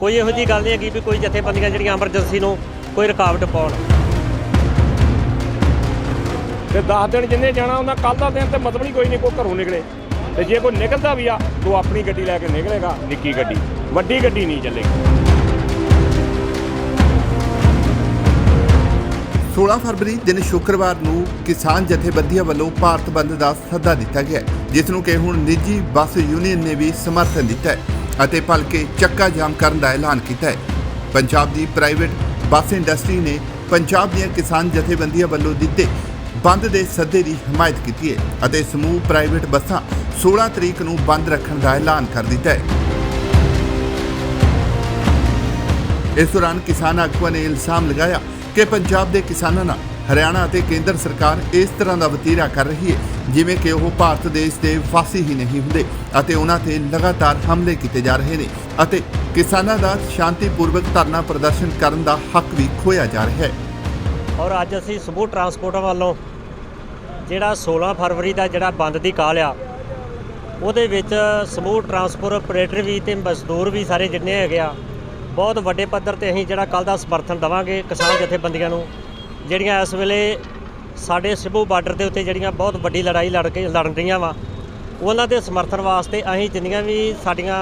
ਕੋਈ ਇਹੋ ਜੀ ਗੱਲ ਨਹੀਂ ਹੈਗੀ ਵੀ ਕੋਈ ਜਥੇਬੰਦੀਆਂ ਜਿਹੜੀਆਂ ਐਮਰਜੈਂਸੀ ਨੂੰ ਕੋਈ ਰੁਕਾਵਟ ਪਾਉਣ। ਤੇ 10 ਦਿਨ ਜਿੰਨੇ ਜਾਣਾ ਉਹਨਾਂ ਕੱਲ ਦਾ ਦਿਨ ਤੇ ਮਤਲਬ ਹੀ ਕੋਈ ਨਹੀਂ ਕੋਈ ਘਰੋਂ ਨਿਕਲੇ। ਤੇ ਜੇ ਕੋਈ ਨਿਕਲਦਾ ਵੀ ਆ ਤੋ ਆਪਣੀ ਗੱਡੀ ਲੈ ਕੇ ਨਿਕਲੇਗਾ। ਨਿੱਕੀ ਗੱਡੀ। ਵੱਡੀ ਗੱਡੀ ਨਹੀਂ ਚੱਲੇਗੀ। 16 ਫਰਵਰੀ ਦਿਨ ਸ਼ੁੱਕਰਵਾਰ ਨੂੰ ਕਿਸਾਨ ਜਥੇਬੰਦੀਆਂ ਵੱਲੋਂ ਭਾਰਤ ਬੰਦ ਦਾ ਸੱਦਾ ਦਿੱਤਾ ਗਿਆ ਜਿਸ ਨੂੰ ਕਿ ਹੁਣ ਨਿੱਜੀ ਬੱਸ ਯੂਨੀਅਨ ਨੇ ਵੀ ਸਮਰਥਨ ਦਿੱਤਾ ਹੈ। ਅਤੇ ਭਲਕੇ ਚੱਕਾ ਜਾਮ ਕਰਨ ਦਾ ਐਲਾਨ ਕੀਤਾ ਹੈ। ਪੰਜਾਬ ਦੀ ਪ੍ਰਾਈਵੇਟ ਬੱਸ ਇੰਡਸਟਰੀ ਨੇ ਪੰਜਾਬ ਦੀਆਂ ਕਿਸਾਨ ਜਥੇਬੰਦੀਆਂ ਵੱਲੋਂ ਦਿੱਤੇ ਬੰਦ ਦੇ ਸੱਦੇ ਦੀ ਹਮਾਇਤ ਕੀਤੀ ਹੈ ਅਤੇ ਸਮੂਹ ਪ੍ਰਾਈਵੇਟ ਬੱਸਾਂ 16 ਤਰੀਕ ਨੂੰ ਬੰਦ ਰੱਖਣ ਦਾ ਐਲਾਨ ਕਰ ਦਿੱਤਾ ਹੈ। ਇਸ ਦੌਰਾਨ ਕਿਸਾਨ ਆਗੂਆਂ ਨੇ ਇਲਜ਼ਾਮ ਲਗਾਇਆ ਕਿ ਪੰਜਾਬ ਦੇ ਕਿਸਾਨਾਂ ਨਾਲ ਹਰਿਆਣਾ ਅਤੇ ਕੇਂਦਰ ਸਰਕਾਰ ਇਸ ਤਰ੍ਹਾਂ ਦਾ ਵਤੀਰਾ ਕਰ ਰਹੀ ਹੈ, ਜਿਵੇਂ ਕਿ ਉਹ ਭਾਰਤ ਦੇਸ਼ ਦੇ ਵਾਸੀ ਹੀ ਨਹੀਂ ਹੁੰਦੇ ਅਤੇ ਉਹਨਾਂ ਤੇ ਲਗਾਤਾਰ ਹਮਲੇ ਕੀਤੇ ਜਾ ਰਹੇ ਨੇ ਅਤੇ ਕਿਸਾਨਾਂ ਦਾ ਸ਼ਾਂਤੀਪੂਰਵਕ ਧਰਨਾ ਪ੍ਰਦਰਸ਼ਨ ਕਰਨ ਦਾ ਹੱਕ ਵੀ ਖੋਇਆ ਜਾ ਰਿਹਾ ਹੈ। ਔਰ ਅੱਜ ਅਸੀਂ ਸਮੂਹ ਟਰਾਂਸਪੋਰਟ ਵੱਲੋਂ ਜਿਹੜਾ 16 ਫਰਵਰੀ ਦਾ ਜਿਹੜਾ ਬੰਦ ਦੀ ਕਾਲ ਆ, ਉਹਦੇ ਵਿੱਚ ਸਮੂਹ ਟਰਾਂਸਪੋਰਟ ਆਪਰੇਟਰ ਵੀ ਤੇ ਮਜ਼ਦੂਰ ਵੀ ਸਾਰੇ ਜਿੰਨੇ ਹੈਗੇ ਆ, ਬਹੁਤ ਵੱਡੇ ਪੱਧਰ ਤੇ ਅਸੀਂ ਜਿਹੜਾ ਕੱਲ ਦਾ ਸਮਰਥਨ ਦਵਾਂਗੇ ਕਿਸਾਨ ਜਥੇਬੰਦੀਆਂ ਨੂੰ। ਜਿਹੜੀਆਂ ਇਸ ਵੇਲੇ ਸਾਡੇ ਸਿਬੂ ਬਾਰਡਰ ਦੇ ਉੱਤੇ ਜਿਹੜੀਆਂ ਬਹੁਤ ਵੱਡੀ ਲੜਾਈ ਲੜ ਕੇ ਲੜ ਰਹੀਆਂ ਵਾ, ਉਹਨਾਂ ਦੇ ਸਮਰਥਨ ਵਾਸਤੇ ਅਸੀਂ ਜਿੰਨੀਆਂ ਵੀ ਸਾਡੀਆਂ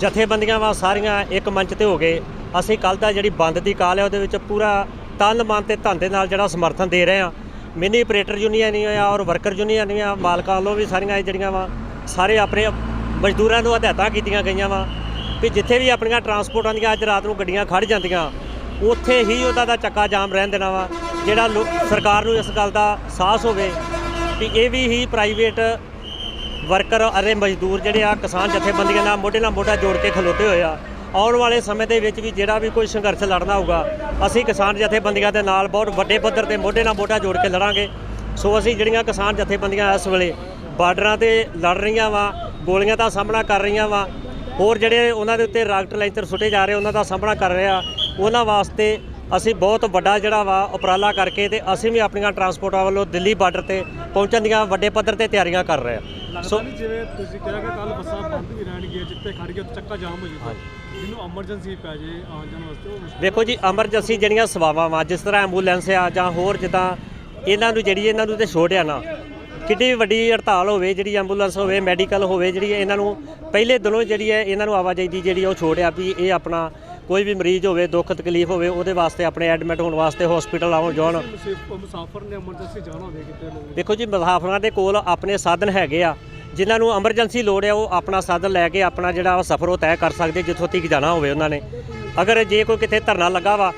ਜਥੇਬੰਦੀਆਂ ਵਾ, ਸਾਰੀਆਂ ਇੱਕ ਮੰਚ ਤੇ ਹੋ ਗਏ। ਅਸੀਂ ਕੱਲ ਦਾ ਜਿਹੜੀ ਬੰਦ ਦੀ ਕਾਲ ਹੈ, ਉਹਦੇ ਵਿੱਚ ਪੂਰਾ ਤਨ ਮਨ ਤੇ ਧਨ ਦੇ ਨਾਲ ਜਿਹੜਾ ਸਮਰਥਨ ਦੇ ਰਹੇ ਆ ਮਿਨੀ ਆਪਰੇਟਰ ਯੂਨੀਅਨ ਆ ਔਰ ਵਰਕਰ ਯੂਨੀਅਨ ਆ, ਮਾਲਕਾਂ ਵੱਲੋਂ ਵੀ ਸਾਰੀਆਂ ਇਹ ਜਿਹੜੀਆਂ ਵਾ, ਸਾਰੇ ਆਪਣੇ ਮਜ਼ਦੂਰਾਂ ਨੂੰ ਹਦਾਇਤਾਂ ਕੀਤੀਆਂ ਗਈਆਂ ਵਾ ਵੀ ਜਿੱਥੇ ਵੀ ਆਪਣੀਆਂ ਟਰਾਂਸਪੋਰਟਾਂ ਦੀਆਂ ਅੱਜ ਰਾਤ ਨੂੰ ਗੱਡੀਆਂ ਖੜ ਜਾਂਦੀਆਂ। ਉੱਥੇ ਹੀ ਉਹਦਾ ਦਾ ਚੱਕਾ ਜਾਮ ਰਹਿਣ ਦੇਣਾ ਵਾ, ਜਿਹੜਾ ਲੋ- ਸਰਕਾਰ ਨੂੰ ਇਸ ਗੱਲ ਦਾ ਸਾਹਸ ਹੋਵੇ ਵੀ ਇਹ ਵੀ ਹੀ ਪ੍ਰਾਈਵੇਟ ਵਰਕਰ ਅਤੇ ਮਜ਼ਦੂਰ ਜਿਹੜੇ ਆ ਕਿਸਾਨ ਜਥੇਬੰਦੀਆਂ ਨਾਲ ਮੋਢੇ ਨਾਲ ਮੋਢਾ ਜੋੜ ਕੇ ਖਲੋਤੇ ਹੋਏ ਆ। ਆਉਣ ਵਾਲੇ ਸਮੇਂ ਦੇ ਵਿੱਚ ਵੀ ਜਿਹੜਾ ਵੀ ਕੋਈ ਸੰਘਰਸ਼ ਲੜਨਾ ਹੋਊਗਾ, ਅਸੀਂ ਕਿਸਾਨ ਜਥੇਬੰਦੀਆਂ ਦੇ ਨਾਲ ਬਹੁਤ ਵੱਡੇ ਪੱਧਰ ਤੇ ਮੋਢੇ ਨਾਲ ਮੋਢਾ ਜੋੜ ਕੇ ਲੜਾਂਗੇ। ਸੋ ਅਸੀਂ ਜਿਹੜੀਆਂ ਕਿਸਾਨ ਜਥੇਬੰਦੀਆਂ ਇਸ ਵੇਲੇ ਬਾਰਡਰਾਂ ਤੇ ਲੜ ਰਹੀਆਂ ਵਾ, ਗੋਲੀਆਂ ਦਾ ਸਾਹਮਣਾ ਕਰ ਰਹੀਆਂ ਵਾ, ਹੋਰ ਜਿਹੜੇ ਉਹਨਾਂ ਦੇ ਉੱਤੇ ਰਾਕਟ ਲਾਂਚਰ ਸੁੱਟੇ ਜਾ ਰਹੇ, ਉਹਨਾਂ ਦਾ ਸਾਹਮਣਾ ਕਰ ਰਿਹਾ ਉਹਨਾਂ ਵਾਸਤੇ ਅਸੀਂ ਬਹੁਤ ਵੱਡਾ ਜਿਹੜਾ ਵਾ ਉਪਰਾਲਾ ਕਰਕੇ ਤੇ ਅਸੀਂ ਵੀ ਆਪਣੀਆਂ ਟਰਾਂਸਪੋਰਟਾਂ ਵੱਲੋਂ ਦਿੱਲੀ ਬਾਰਡਰ ਤੇ ਪਹੁੰਚਣ ਦੀਆਂ ਵੱਡੇ ਪੱਧਰ ਤੇ ਤਿਆਰੀਆਂ ਕਰ ਰਹੇ ਆ ਸੋ ਜਿਵੇਂ ਤੁਸੀਂ ਕਿਹਾ ਕਿ ਕੱਲ ਬੱਸਾਂ ਬੰਦ ਵੀ ਰਹਿਣਗੀਆਂ ਜਿੱਥੇ ਖੜ ਉੱਥੇ ਚੱਕਾ ਜਾਮ ਹੋ ਜਾਊਗਾ। ਜਿਹਨੂੰ ਐਮਰਜੈਂਸੀ ਪੈ ਜੇ ਆਉਣ ਜਾਣ ਵਾਸਤੇ ਵੇਖੋ ਜੀ ਐਮਰਜੈਂਸੀ ਜਿਹੜੀਆਂ ਸੇਵਾਵਾਂ ਵਾ ਜਿਸ ਤਰ੍ਹਾਂ ਐਂਬੂਲੈਂਸ ਆ ਜਾਂ ਹੋਰ ਜਿੱਦਾਂ ਇਹਨਾਂ ਨੂੰ ਜਿਹੜੀ ਇਹਨਾਂ ਨੂੰ ਤੇ ਛੋਟ ਆ ਨਾ ਕਿੱਡੀ ਵੀ ਵੱਡੀ ਹੜਤਾਲ ਹੋਵੇ ਜਿਹੜੀ ਐਂਬੂਲੈਂਸ ਹੋਵੇ ਮੈਡੀਕਲ ਹੋਵੇ ਜਿਹੜੀ ਇਹਨਾਂ ਨੂੰ ਪਹਿਲੇ ਦਿਨੋਂ ਜਿਹੜੀ ਹੈ ਇਹਨਾਂ ਨੂੰ ਆਵਾਜਾਈ ਦੀ ਜਿਹੜੀ ਉਹ ਛੋਟ ਆ ਵੀ ਇਹ ਆਪਣਾ ਕੋਈ ਵੀ ਮਰੀਜ਼ ਹੋਵੇ ਦੁੱਖ ਤਕਲੀਫ ਹੋਵੇ ਉਹਦੇ ਵਾਸਤੇ ਆਪਣੇ ਐਡਮਿਟ ਹੋਣ ਵਾਸਤੇ ਹਸਪੀਟਲ ਆਉਣ ਜਾਣ। ਮੁਸਾਫਰ ਨੇ ਐਮਰਜੈਂਸੀ ਜਾਣਾ ਹੋਵੇ ਕਿਤੇ ਨੂੰ ਦੇਖੋ ਜੀ ਮੁਸਾਫਰਾਂ ਦੇ ਕੋਲ ਆਪਣੇ ਸਾਧਨ ਹੈਗੇ ਆ। ਜਿਨ੍ਹਾਂ ਨੂੰ ਐਮਰਜੈਂਸੀ ਲੋੜ ਆ ਉਹ ਆਪਣਾ ਸਾਧਨ ਲੈ ਕੇ ਆਪਣਾ ਜਿਹੜਾ ਉਹ ਸਫ਼ਰ ਉਹ ਤੈਅ ਕਰ ਸਕਦੇ ਜਿੱਥੋਂ ਤੱਕ ਜਾਣਾ ਹੋਵੇ ਉਹਨਾਂ ਨੇ। ਅਗਰ ਜੇ ਕੋਈ ਕਿਤੇ ਧਰਨਾ ਲੱਗਾ ਵਾ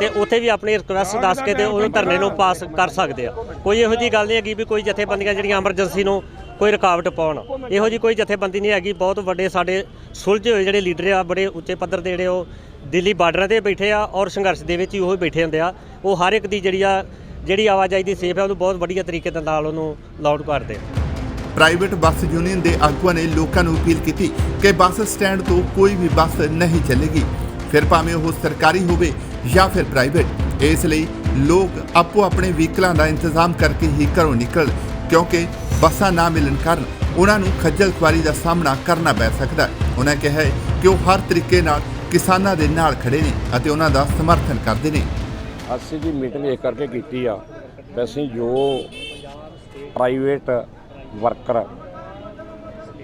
ਤੇ ਉੱਥੇ ਵੀ ਆਪਣੀ ਰਿਕੁਐਸਟ ਦੱਸ ਕੇ ਤੇ ਉਹਨੂੰ ਧਰਨੇ ਨੂੰ ਪਾਸ ਕਰ ਸਕਦੇ ਆ। ਕੋਈ ਇਹੋ ਜੀ ਗੱਲ ਨਹੀਂ ਹੈਗੀ ਵੀ ਕੋਈ ਜਥੇਬੰਦੀਆਂ ਜਿਹੜੀਆਂ ਐਮਰਜੈਂਸੀ ਨੂੰ ਕੋਈ ਰੁਕਾਵਟ ਪਾਉਣ। ਇਹੋ ਜੀ ਕੋਈ ਜਥੇਬੰਦੀ ਨਹੀਂ ਹੈਗੀ। ਬਹੁਤ ਵੱਡੇ ਸਾਡੇ ਸੁਲਝੇ ਹੋਏ ਜਿਹੜੇ ਲੀਡਰ ਆ ਬੜੇ ਉੱਚੇ ਪੱਧਰ ਦੇ ਜਿਹੜੇ ਉਹ ਦਿੱਲੀ ਬਾਰਡਰਾਂ ਤੇ ਬੈਠੇ ਆ ਔਰ ਸੰਘਰਸ਼ ਦੇ ਵਿੱਚ ਹੀ ਉਹ ਬੈਠੇ ਹੁੰਦੇ ਆ। ਉਹ ਹਰ ਇੱਕ ਦੀ ਜਿਹੜੀ ਆ, ਜਿਹੜੀ ਆਵਾਜਾਈ ਦੀ ਸੇਫ ਹੈ, ਉਹਨੂੰ ਬਹੁਤ ਵਧੀਆ ਤਰੀਕੇ ਦੇ ਨਾਲ ਉਹਨੂੰ ਲਾਊਡ ਕਰਦੇ ਆ। ਪ੍ਰਾਈਵੇਟ ਬੱਸ ਯੂਨੀਅਨ ਦੇ ਆਗੂਆਂ ਨੇ ਲੋਕਾਂ ਨੂੰ ਅਪੀਲ ਕੀਤੀ ਕਿ ਬੱਸ ਸਟੈਂਡ ਤੋਂ ਕੋਈ ਵੀ ਬੱਸ ਨਹੀਂ ਚੱਲੇਗੀ। ਫਿਰ ਭਾਵੇਂ ਉਹ ਸਰਕਾਰੀ ਹੋਵੇ ਜਾਂ ਫਿਰ ਪ੍ਰਾਈਵੇਟ ਇਸ ਲਈ ਲੋਕ ਆਪੋ ਆਪਣੇ ਵਹੀਕਲਾਂ ਦਾ ਇੰਤਜ਼ਾਮ ਕਰਕੇ ਹੀ ਘਰੋਂ ਨਿਕਲ, ਕਿਉਂਕਿ ਬੱਸਾਂ ਨਾ ਮਿਲਣ ਕਾਰਨ ਉਹਨਾਂ ਨੂੰ ਖੱਜਲ ਖੁਆਰੀ ਦਾ ਸਾਹਮਣਾ ਕਰਨਾ ਪੈ ਸਕਦਾ ਹੈ। ਉਹਨਾਂ ਕਿਹਾ ਹੈ ਕਿ ਉਹ ਹਰ ਤਰੀਕੇ ਨਾਲ ਕਿਸਾਨਾਂ ਦੇ ਨਾਲ ਖੜੇ ਨੇ ਅਤੇ ਉਹਨਾਂ ਦਾ ਸਮਰਥਨ ਕਰਦੇ ਨੇ। ਅਸੀਂ ਜੀ ਮੀਟਿੰਗ ਇਸ ਕਰਕੇ ਕੀਤੀ ਆ ਕਿ ਅਸੀਂ ਜੋ ਪ੍ਰਾਈਵੇਟ ਵਰਕਰ,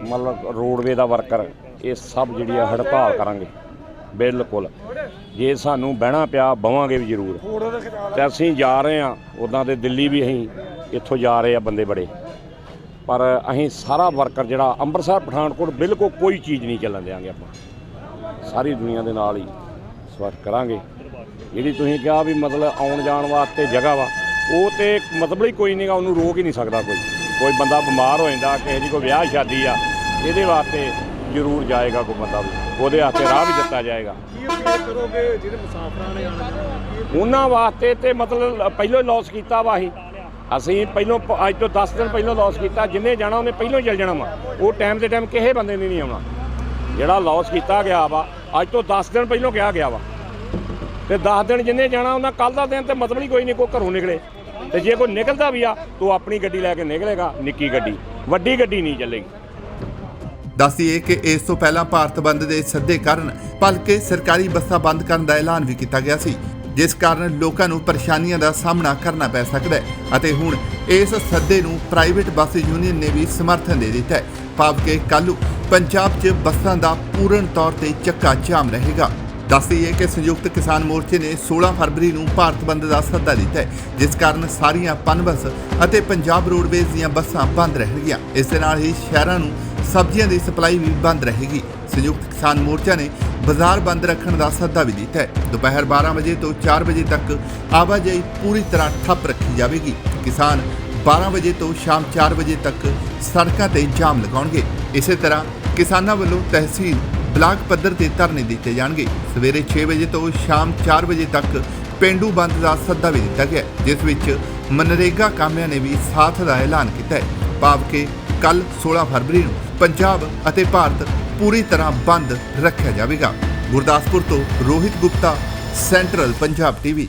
ਮਤਲਬ ਰੋਡਵੇ ਦਾ ਵਰਕਰ, ਇਹ ਸਭ ਜਿਹੜੀ ਆ ਹੜਤਾਲ ਕਰਾਂਗੇ, ਬਿਲਕੁਲ। ਜੇ ਸਾਨੂੰ ਬਹਿਣਾ ਪਿਆ, ਬਵਾਂਗੇ ਵੀ ਜ਼ਰੂਰ। ਤੇ ਅਸੀਂ ਜਾ ਰਹੇ ਆ, ਉਦਾਂ ਦੇ ਦਿੱਲੀ ਵੀ ਅਸੀਂ ਇੱਥੋਂ ਜਾ ਰਹੇ ਆ ਬੰਦੇ ਬੜੇ। ਪਰ ਅਸੀਂ ਸਾਰਾ ਵਰਕਰ ਜਿਹੜਾ ਅੰਮ੍ਰਿਤਸਰ, ਪਠਾਨਕੋਟ, ਬਿਲਕੁਲ ਕੋਈ ਚੀਜ਼ ਨਹੀਂ ਚੱਲਣ ਦਿਆਂਗੇ ਆਪਾਂ। ਸਾਰੀ ਦੁਨੀਆ ਦੇ ਨਾਲ ਹੀ ਸਵਾਰ ਕਰਾਂਗੇ। ਜਿਹੜੀ ਤੁਸੀਂ ਕਿਹਾ ਵੀ ਮਤਲਬ ਆਉਣ ਜਾਣ ਵਾਸਤੇ ਜਗ੍ਹਾ ਵਾ ਉਹ ਤੇ ਮਤਲਬ ਹੀ ਕੋਈ ਨਹੀਂਗਾ ਉਹਨੂੰ ਰੋਕ ਹੀ ਨਹੀਂ ਸਕਦਾ ਕੋਈ। ਕੋਈ ਬੰਦਾ ਬਿਮਾਰ ਹੋ ਜਾਂਦਾ ਕਿਸੇ ਦੀ ਕੋਈ ਵਿਆਹ ਸ਼ਾਦੀ ਆ ਇਹਦੇ ਵਾਸਤੇ ਜ਼ਰੂਰ ਜਾਏਗਾ ਕੋਈ ਬੰਦਾ ਵੀ। ਉਹਦੇ ਵਾਸਤੇ ਰਾਹ ਵੀ ਦਿੱਤਾ ਜਾਏਗਾ। ਕੀ ਅਪੀਲ ਕਰੋਗੇ ਜਿਹੜੇ ਮੁਸਾਫਰਾਂ ਨੇ ਆਉਣਾ ਜਾਣਾ ਕੀ ਉਹਨਾਂ ਵਾਸਤੇ ਤੇ ਮਤਲਬ ਪਹਿਲਾਂ ਹੀ ਲਾਸ ਕੀਤਾ ਵਾ ਅਸੀਂ ਅਸੀਂ ਪਹਿਲਾਂ ਅੱਜ ਤੋਂ 10 ਦਿਨ ਪਹਿਲਾਂ ਲਾਸ ਕੀਤਾ ਜਿੰਨੇ ਜਾਣਾ ਉਹਨੇ ਪਹਿਲਾਂ ਹੀ ਚੱਲ ਜਾਣਾ ਵਾ। ਉਹ ਟਾਈਮ ਦੇ ਟਾਈਮ ਕਿਸੇ ਬੰਦੇ ਨੇ ਨਹੀਂ ਆਉਣਾ। ਜਿਹੜਾ ਲਾਸ ਕੀਤਾ ਗਿਆ ਵਾ, ਅੱਜ ਤੋਂ 10 ਦਿਨ ਪਹਿਲਾਂ ਕਿਹਾ ਗਿਆ ਵਾ। ਤੇ 10 ਦਿਨ ਜਿੰਨੇ ਜਾਣਾ, ਉਹਨਾਂ ਕੱਲ ਦਾ ਦਿਨ ਤੇ ਮਤਲਬ ਹੀ ਕੋਈ ਨਹੀਂ ਕੋਈ ਘਰੋਂ ਨਿਕਲੇ। ਤੇ ਜੇ ਕੋਈ ਨਿਕਲਦਾ ਵੀ ਆ, ਤੋ ਆਪਣੀ ਗੱਡੀ ਲੈ ਕੇ ਨਿਕਲੇਗਾ, ਨਿੱਕੀ ਗੱਡੀ। ਵੱਡੀ ਗੱਡੀ ਨਹੀਂ ਚੱਲੇਗੀ। ਦੱਸੀਏ ਕਿ ਇਸ ਤੋਂ ਪਹਿਲਾਂ ਭਾਰਤ ਬੰਦ ਦੇ ਸੱਦੇ ਕਾਰਨ ਭਲਕੇ ਸਰਕਾਰੀ ਬੱਸਾਂ ਬੰਦ ਕਰਨ ਦਾ ਐਲਾਨ ਵੀ ਕੀਤਾ ਗਿਆ ਸੀ, ਜਿਸ ਕਾਰਨ ਲੋਕਾਂ ਨੂੰ ਪਰੇਸ਼ਾਨੀਆਂ ਦਾ ਸਾਹਮਣਾ ਕਰਨਾ ਪੈ ਸਕਦਾ ਹੈ ਅਤੇ ਹੁਣ ਇਸ ਸੱਦੇ ਨੂੰ ਪ੍ਰਾਈਵੇਟ ਬੱਸ ਯੂਨੀਅਨ ਨੇ ਵੀ ਸਮਰਥਨ ਦੇ ਦਿੱਤਾ ਹੈ। ਭਾਵ ਕਿ ਕੱਲ੍ਹ ਪੰਜਾਬ 'ਚ ਬੱਸਾਂ ਦਾ ਪੂਰਨ ਤੌਰ ਤੇ ਚੱਕਾ ਜਾਮ ਰਹੇਗਾ। ਦੱਸਦੀ ਹੈ ਕਿ ਸੰਯੁਕਤ ਕਿਸਾਨ ਮੋਰਚੇ ਨੇ 16 ਫਰਵਰੀ ਨੂੰ ਭਾਰਤ ਬੰਦ ਦਾ ਸੱਦਾ ਦਿੱਤਾ ਹੈ, ਜਿਸ ਕਾਰਨ ਸਾਰੀਆਂ ਪਨਬਸ ਅਤੇ ਪੰਜਾਬ ਰੋਡਵੇਜ਼ ਦੀਆਂ ਬੱਸਾਂ ਬੰਦ ਰਹਿਣਗੀਆਂ। ਇਸ ਦੇ ਨਾਲ ਹੀ ਸ਼ਹਿਰਾਂ ਨੂੰ ਸਬਜ਼ੀਆਂ ਦੀ ਸਪਲਾਈ ਵੀ ਬੰਦ ਰਹੇਗੀ। ਸੰਯੁਕਤ ਕਿਸਾਨ ਮੋਰਚਾ ਨੇ ਬਾਜ਼ਾਰ ਬੰਦ ਰੱਖਣ ਦਾ ਸੱਦਾ ਵੀ ਦਿੱਤਾ ਹੈ। ਦੁਪਹਿਰ 12 ਵਜੇ ਤੋਂ 4 ਵਜੇ ਤੱਕ ਆਵਾਜਾਈ ਪੂਰੀ ਤਰ੍ਹਾਂ ਠੱਪ ਰੱਖੀ ਜਾਵੇਗੀ। ਕਿਸਾਨ 12 ਵਜੇ ਤੋਂ ਸ਼ਾਮ 4 ਵਜੇ ਤੱਕ ਸੜਕਾਂ ਤੇ ਜਾਮ ਲਗਾਉਣਗੇ। ਇਸੇ ਤਰ੍ਹਾਂ ਕਿਸਾਨਾਂ ਵੱਲੋਂ ਤਹਿਸੀਲ ਬਲਾਕ ਪੱਧਰ ਤੇ ਧਰਨੇ ਦਿੱਤੇ ਜਾਣਗੇ। ਸਵੇਰੇ 6 ਵਜੇ ਤੋਂ ਸ਼ਾਮ 4 ਵਜੇ ਤੱਕ ਪਿੰਡੂ ਬੰਦ ਦਾ ਸੱਦਾ ਵੀ ਦਿੱਤਾ ਗਿਆ, ਜਿਸ ਵਿੱਚ ਮਨਰੇਗਾ ਕਾਮਿਆਂ ਨੇ ਵੀ ਸਾਥ ਦਾ ਐਲਾਨ ਕੀਤਾ ਹੈ। ਭਾਵ ਕਿ ਕੱਲ 16 ਫਰਵਰੀ ਨੂੰ ਪੰਜਾਬ ਅਤੇ ਭਾਰਤ ਪੂਰੀ ਤਰ੍ਹਾਂ ਬੰਦ ਰੱਖਿਆ ਜਾਵੇਗਾ। ਗੁਰਦਾਸਪੁਰ ਤੋਂ ਰੋਹਿਤ ਗੁਪਤਾ, ਸੈਂਟਰਲ ਪੰਜਾਬ ਟੀਵੀ।